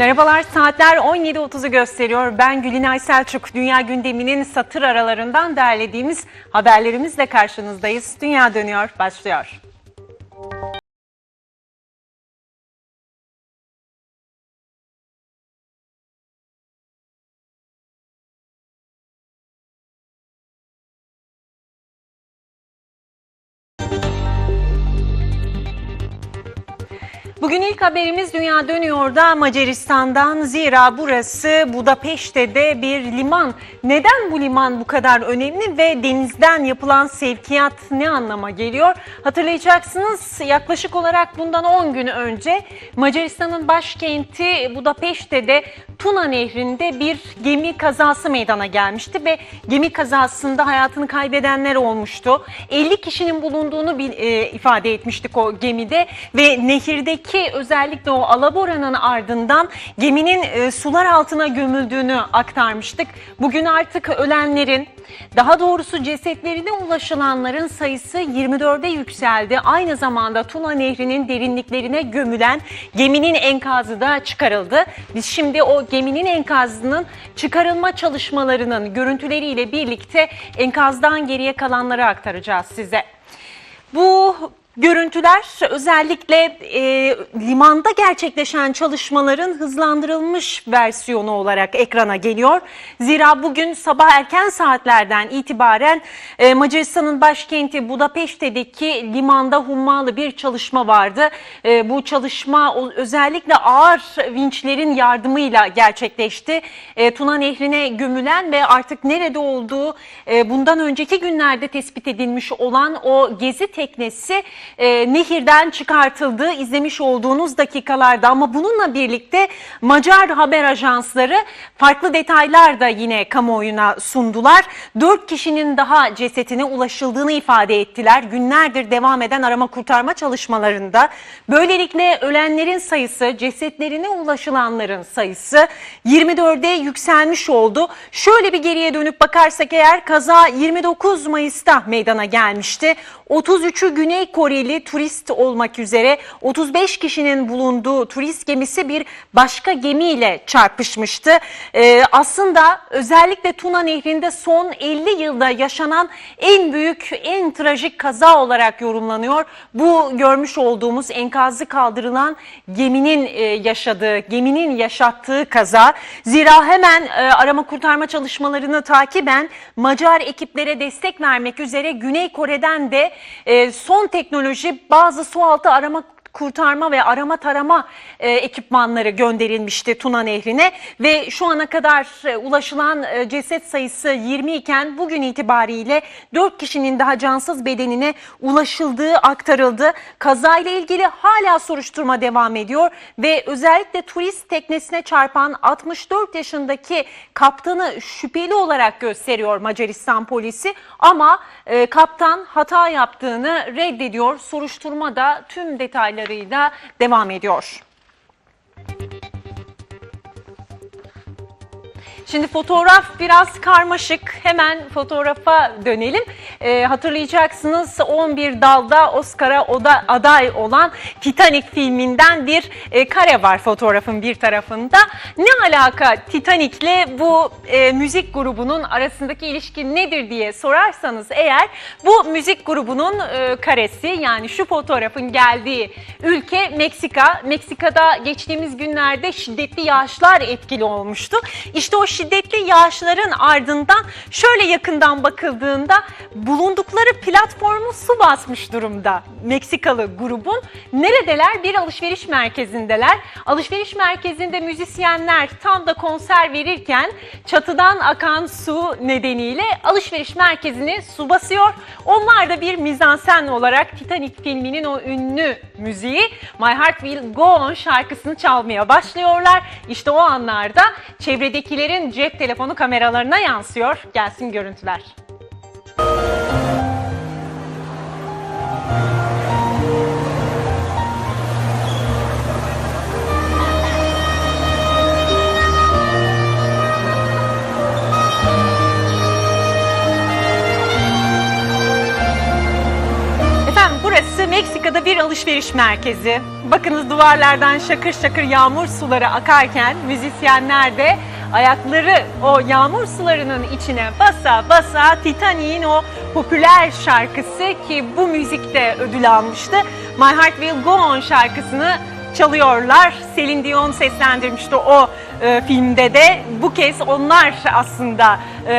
Merhabalar saatler 17.30'u gösteriyor. Ben Gülinay Selçuk. Dünya gündeminin satır aralarından derlediğimiz haberlerimizle karşınızdayız. Dünya dönüyor başlıyor. Bugün ilk haberimiz Dünya Dönüyor da Macaristan'dan. Zira burası Budapeşte'de bir liman. Neden bu liman bu kadar önemli ve denizden yapılan sevkiyat ne anlama geliyor? Hatırlayacaksınız yaklaşık olarak bundan 10 gün önce Macaristan'ın başkenti Budapeşte'de Tuna Nehri'nde bir gemi kazası meydana gelmişti ve gemi kazasında hayatını kaybedenler olmuştu. 50 kişinin bulunduğunu e, ifade etmiştik o gemide ve nehirdeki özellikle o alaboranın ardından geminin e, sular altına gömüldüğünü aktarmıştık. Bugün artık ölenlerin daha doğrusu cesetlerine ulaşılanların sayısı 24'e yükseldi. Aynı zamanda Tuna Nehri'nin derinliklerine gömülen geminin enkazı da çıkarıldı. Biz şimdi o geminin enkazının çıkarılma çalışmalarının görüntüleriyle birlikte enkazdan geriye kalanları aktaracağız size. Bu görüntüler özellikle e, limanda gerçekleşen çalışmaların hızlandırılmış versiyonu olarak ekrana geliyor. Zira bugün sabah erken saatlerden itibaren e, Macaristan'ın başkenti Budapeşte'deki limanda hummalı bir çalışma vardı. E, bu çalışma özellikle ağır vinçlerin yardımıyla gerçekleşti. E, Tuna Nehri'ne gömülen ve artık nerede olduğu e, bundan önceki günlerde tespit edilmiş olan o gezi teknesi e, nehirden çıkartıldı. İzlemiş olduğunuz dakikalarda ama bununla birlikte Macar haber ajansları farklı detaylar da yine kamuoyuna sundular. Dört kişinin daha cesetine ulaşıldığını ifade ettiler. Günlerdir devam eden arama kurtarma çalışmalarında. Böylelikle ölenlerin sayısı, cesetlerine ulaşılanların sayısı 24'e yükselmiş oldu. Şöyle bir geriye dönüp bakarsak eğer kaza 29 Mayıs'ta meydana gelmişti. 33'ü Güney Koreli turist olmak üzere 35 kişinin bulunduğu turist gemisi bir başka gemiyle çarpışmıştı. Ee, aslında özellikle Tuna Nehri'nde son 50 yılda yaşanan en büyük, en trajik kaza olarak yorumlanıyor. Bu görmüş olduğumuz enkazı kaldırılan geminin e, yaşadığı, geminin yaşattığı kaza. Zira hemen e, arama kurtarma çalışmalarını takiben Macar ekiplere destek vermek üzere Güney Kore'den de e, son teknoloji bazı sualtı arama kurtarma ve arama tarama e, ekipmanları gönderilmişti Tuna Nehri'ne ve şu ana kadar e, ulaşılan e, ceset sayısı 20 iken bugün itibariyle 4 kişinin daha cansız bedenine ulaşıldığı aktarıldı. Kazayla ilgili hala soruşturma devam ediyor ve özellikle turist teknesine çarpan 64 yaşındaki kaptanı şüpheli olarak gösteriyor Macaristan polisi ama e, kaptan hata yaptığını reddediyor. Soruşturma da tüm detaylarıyla devam ediyor. Şimdi fotoğraf biraz karmaşık. Hemen fotoğrafa dönelim. Ee, hatırlayacaksınız 11 dalda Oscar'a aday olan Titanic filminden bir e, kare var fotoğrafın bir tarafında. Ne alaka Titanic'le bu e, müzik grubunun arasındaki ilişki nedir diye sorarsanız eğer bu müzik grubunun e, karesi yani şu fotoğrafın geldiği ülke Meksika. Meksika'da geçtiğimiz günlerde şiddetli yağışlar etkili olmuştu. İşte o yağışların ardından şöyle yakından bakıldığında bulundukları platformu su basmış durumda Meksikalı grubun. Neredeler? Bir alışveriş merkezindeler. Alışveriş merkezinde müzisyenler tam da konser verirken çatıdan akan su nedeniyle alışveriş merkezini su basıyor. Onlar da bir mizansen olarak Titanic filminin o ünlü müziği My Heart Will Go On şarkısını çalmaya başlıyorlar. İşte o anlarda çevredekilerin cep telefonu kameralarına yansıyor. Gelsin görüntüler. Efendim burası Meksika Arkada bir alışveriş merkezi. Bakınız duvarlardan şakır şakır yağmur suları akarken müzisyenler de ayakları o yağmur sularının içine basa basa Titanic'in o popüler şarkısı ki bu müzikte ödül almıştı. My Heart Will Go On şarkısını çalıyorlar. Celine Dion seslendirmişti o e, filmde de. Bu kez onlar aslında e,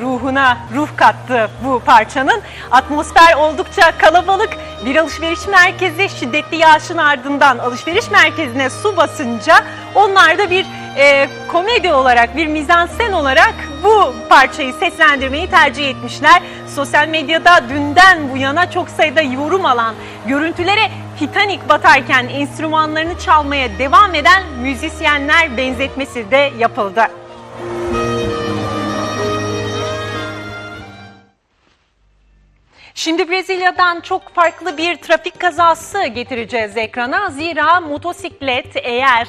ruhuna ruh kattı bu parçanın. Atmosfer oldukça kalabalık. Bir alışveriş merkezi şiddetli yağışın ardından alışveriş merkezine su basınca onlar da bir e, komedi olarak, bir mizansen olarak bu parçayı seslendirmeyi tercih etmişler. Sosyal medyada dünden bu yana çok sayıda yorum alan görüntülere Titanic batarken enstrümanlarını çalmaya devam eden müzisyenler benzetmesi de yapıldı. Şimdi Brezilya'dan çok farklı bir trafik kazası getireceğiz ekrana. Zira motosiklet eğer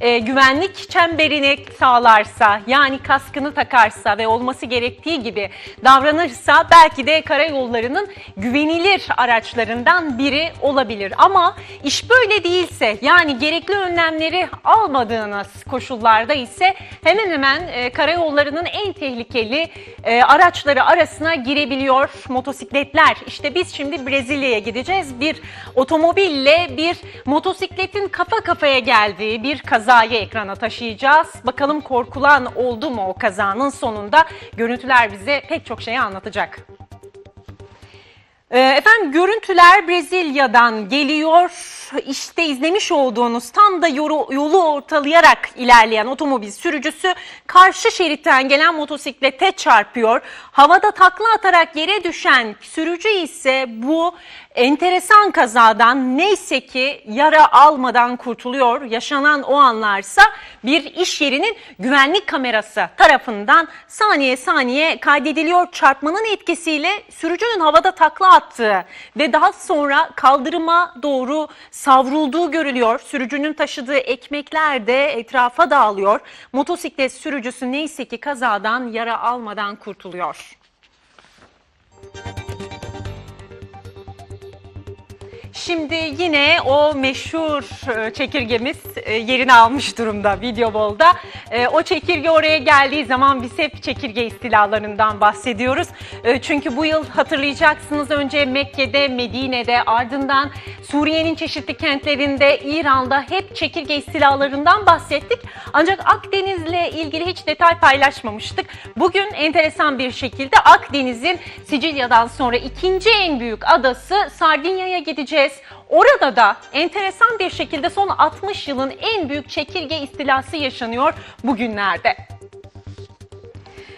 e, güvenlik çemberini sağlarsa yani kaskını takarsa ve olması gerektiği gibi davranırsa belki de karayollarının güvenilir araçlarından biri olabilir. Ama iş böyle değilse yani gerekli önlemleri almadığınız koşullarda ise hemen hemen e, karayollarının en tehlikeli e, araçları arasına girebiliyor motosikletler. İşte biz şimdi Brezilya'ya gideceğiz. Bir otomobille bir motosikletin kafa kafaya geldiği bir kazayı ekrana taşıyacağız. Bakalım korkulan oldu mu o kazanın sonunda? Görüntüler bize pek çok şeyi anlatacak. Ee, Efendim görüntüler Brezilya'dan geliyor. İşte izlemiş olduğunuz tam da yolu, ortalayarak ilerleyen otomobil sürücüsü karşı şeritten gelen motosiklete çarpıyor. Havada takla atarak yere düşen sürücü ise bu enteresan kazadan neyse ki yara almadan kurtuluyor. Yaşanan o anlarsa bir iş yerinin güvenlik kamerası tarafından saniye saniye kaydediliyor. Çarpmanın etkisiyle sürücünün havada takla attığı ve daha sonra kaldırıma doğru savrulduğu görülüyor. Sürücünün taşıdığı ekmekler de etrafa dağılıyor. Motosiklet sürücüsü neyse ki kazadan yara almadan kurtuluyor. Şimdi yine o meşhur e, çekirgemiz e, yerini almış durumda Videobol'da. E, O çekirge oraya geldiği zaman biz hep çekirge istilalarından bahsediyoruz. Çünkü bu yıl hatırlayacaksınız önce Mekke'de, Medine'de ardından Suriye'nin çeşitli kentlerinde, İran'da hep çekirge istilalarından bahsettik. Ancak Akdeniz'le ilgili hiç detay paylaşmamıştık. Bugün enteresan bir şekilde Akdeniz'in Sicilya'dan sonra ikinci en büyük adası Sardinya'ya gideceğiz. Orada da enteresan bir şekilde son 60 yılın en büyük çekirge istilası yaşanıyor bugünlerde.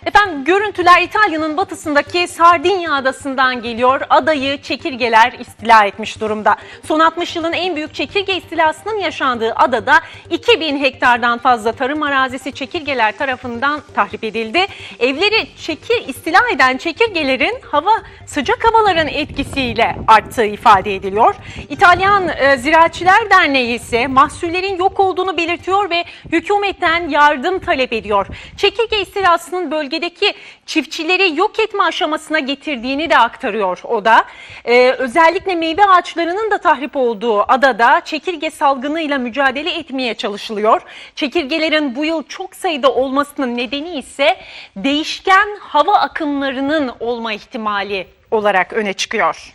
Efendim görüntüler İtalya'nın batısındaki Sardinya adasından geliyor. Adayı çekirgeler istila etmiş durumda. Son 60 yılın en büyük çekirge istilasının yaşandığı adada 2000 hektardan fazla tarım arazisi çekirgeler tarafından tahrip edildi. Evleri çekir istila eden çekirgelerin hava sıcak havaların etkisiyle arttığı ifade ediliyor. İtalyan e, Ziraatçılar Derneği ise mahsullerin yok olduğunu belirtiyor ve hükümetten yardım talep ediyor. Çekirge istilasının bölgedeki çiftçileri yok etme aşamasına getirdiğini de aktarıyor o da. Ee, özellikle meyve ağaçlarının da tahrip olduğu adada çekirge salgınıyla mücadele etmeye çalışılıyor. Çekirgelerin bu yıl çok sayıda olmasının nedeni ise değişken hava akımlarının olma ihtimali olarak öne çıkıyor.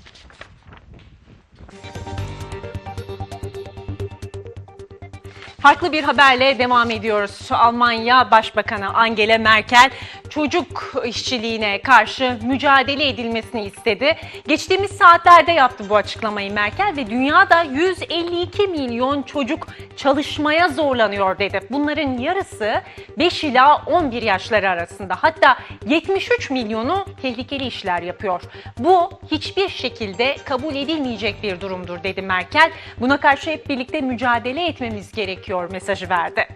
Farklı bir haberle devam ediyoruz. Almanya Başbakanı Angela Merkel çocuk işçiliğine karşı mücadele edilmesini istedi. Geçtiğimiz saatlerde yaptı bu açıklamayı Merkel ve dünyada 152 milyon çocuk çalışmaya zorlanıyor dedi. Bunların yarısı 5 ila 11 yaşları arasında. Hatta 73 milyonu tehlikeli işler yapıyor. Bu hiçbir şekilde kabul edilmeyecek bir durumdur dedi Merkel. Buna karşı hep birlikte mücadele etmemiz gerekiyor mesajı verdi.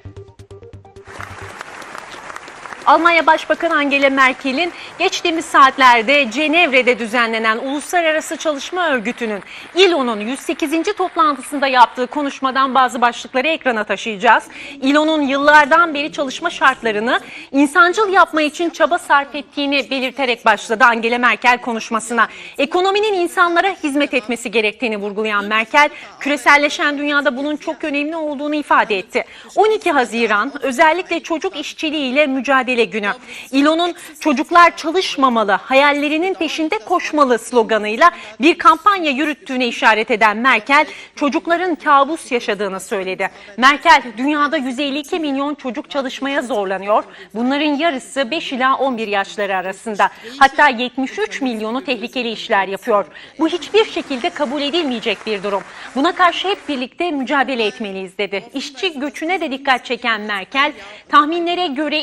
Almanya Başbakanı Angela Merkel'in geçtiğimiz saatlerde Cenevre'de düzenlenen Uluslararası Çalışma Örgütü'nün İLO'nun 108. toplantısında yaptığı konuşmadan bazı başlıkları ekrana taşıyacağız. İLO'nun yıllardan beri çalışma şartlarını insancıl yapma için çaba sarf ettiğini belirterek başladı Angela Merkel konuşmasına. Ekonominin insanlara hizmet etmesi gerektiğini vurgulayan Merkel, küreselleşen dünyada bunun çok önemli olduğunu ifade etti. 12 Haziran özellikle çocuk işçiliğiyle mücadele günü. İLO'nun çocuklar çalışmamalı, hayallerinin peşinde koşmalı sloganıyla bir kampanya yürüttüğüne işaret eden Merkel, çocukların kabus yaşadığını söyledi. Merkel, dünyada 152 milyon çocuk çalışmaya zorlanıyor. Bunların yarısı 5 ila 11 yaşları arasında. Hatta 73 milyonu tehlikeli işler yapıyor. Bu hiçbir şekilde kabul edilmeyecek bir durum. Buna karşı hep birlikte mücadele etmeliyiz dedi. İşçi göçüne de dikkat çeken Merkel, tahminlere göre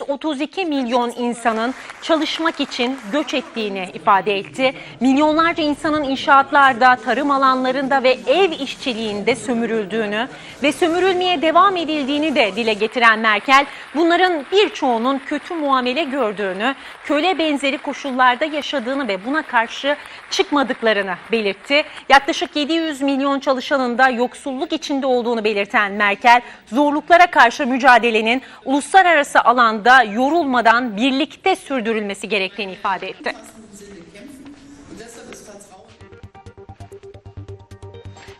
232 milyon insanın çalışmak için göç ettiğini ifade etti. Milyonlarca insanın inşaatlarda, tarım alanlarında ve ev işçiliğinde sömürüldüğünü ve sömürülmeye devam edildiğini de dile getiren Merkel, bunların birçoğunun kötü muamele gördüğünü, köle benzeri koşullarda yaşadığını ve buna karşı çıkmadıklarını belirtti. Yaklaşık 700 milyon çalışanın da yoksulluk içinde olduğunu belirten Merkel, zorluklara karşı mücadelenin uluslararası alanda yorulmadan birlikte sürdürülmesi gerektiğini ifade etti.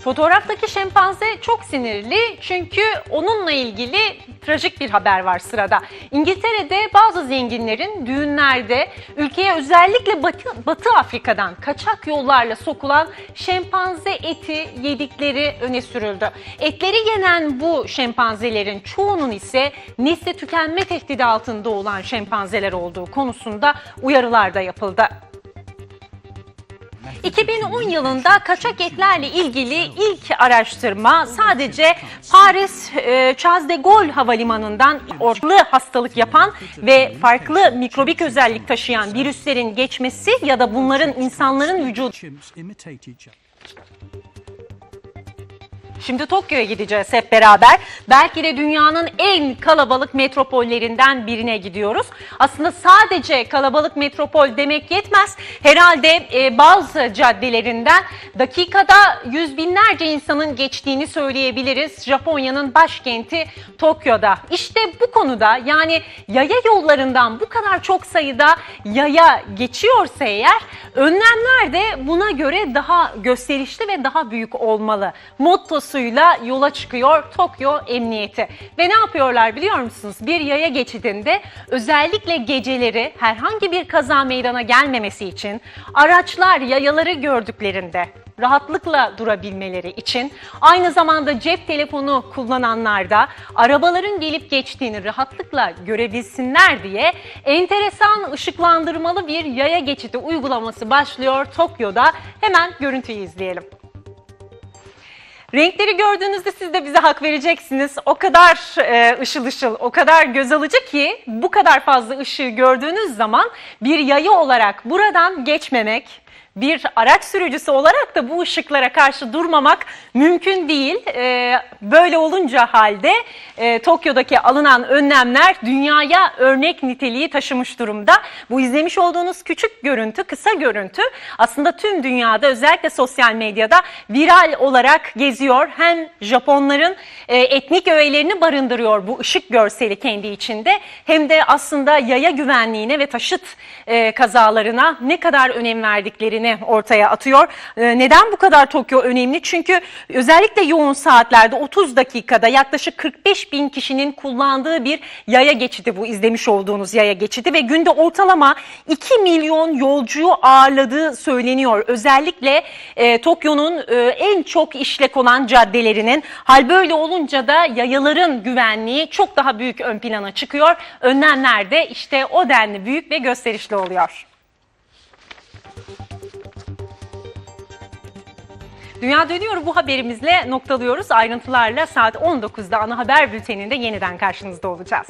Fotoğraftaki şempanze çok sinirli çünkü onunla ilgili trajik bir haber var sırada. İngiltere'de bazı zenginlerin düğünlerde ülkeye özellikle Batı, Batı Afrika'dan kaçak yollarla sokulan şempanze eti yedikleri öne sürüldü. Etleri yenen bu şempanzelerin çoğunun ise nesli tükenme tehdidi altında olan şempanzeler olduğu konusunda uyarılar da yapıldı. 2010 yılında kaçak etlerle ilgili ilk araştırma sadece Paris e, Charles de Gaulle havalimanından ortaklı hastalık yapan ve farklı mikrobik özellik taşıyan virüslerin geçmesi ya da bunların insanların vücudu Şimdi Tokyo'ya gideceğiz hep beraber. Belki de dünyanın en kalabalık metropollerinden birine gidiyoruz. Aslında sadece kalabalık metropol demek yetmez. Herhalde e, bazı caddelerinden dakikada yüz binlerce insanın geçtiğini söyleyebiliriz. Japonya'nın başkenti Tokyo'da. İşte bu konuda yani yaya yollarından bu kadar çok sayıda yaya geçiyorsa eğer önlemler de buna göre daha gösterişli ve daha büyük olmalı. Mottosuyla yola çıkıyor Tokyo Emniyeti. Ve ne yapıyorlar biliyor musunuz? Bir yaya geçidinde özellikle geceleri herhangi bir kaza meydana gelmemesi için araçlar yayaları gördüklerinde rahatlıkla durabilmeleri için aynı zamanda cep telefonu kullananlar da arabaların gelip geçtiğini rahatlıkla görebilsinler diye enteresan ışıklandırmalı bir yaya geçidi uygulaması başlıyor Tokyo'da. Hemen görüntüyü izleyelim. Renkleri gördüğünüzde siz de bize hak vereceksiniz. O kadar e, ışıl ışıl, o kadar göz alıcı ki bu kadar fazla ışığı gördüğünüz zaman bir yayı olarak buradan geçmemek, bir araç sürücüsü olarak da bu ışıklara karşı durmamak mümkün değil. Ee, böyle olunca halde e, Tokyo'daki alınan önlemler dünyaya örnek niteliği taşımış durumda. Bu izlemiş olduğunuz küçük görüntü, kısa görüntü aslında tüm dünyada özellikle sosyal medyada viral olarak geziyor. Hem Japonların e, etnik öğelerini barındırıyor bu ışık görseli kendi içinde hem de aslında yaya güvenliğine ve taşıt e, kazalarına ne kadar önem verdiklerini ortaya atıyor. E, neden bu kadar Tokyo önemli? Çünkü özellikle yoğun saatlerde 30 dakikada yaklaşık 45 bin kişinin kullandığı bir yaya geçidi bu izlemiş olduğunuz yaya geçidi ve günde ortalama 2 milyon yolcuyu ağırladığı söyleniyor. Özellikle e, Tokyo'nun e, en çok işlek olan caddelerinin hal böyle olunca da yayaların güvenliği çok daha büyük ön plana çıkıyor. Önlemler de işte o denli büyük ve gösterişli oluyor. Dünya dönüyor bu haberimizle noktalıyoruz. Ayrıntılarla saat 19'da ana haber bülteninde yeniden karşınızda olacağız.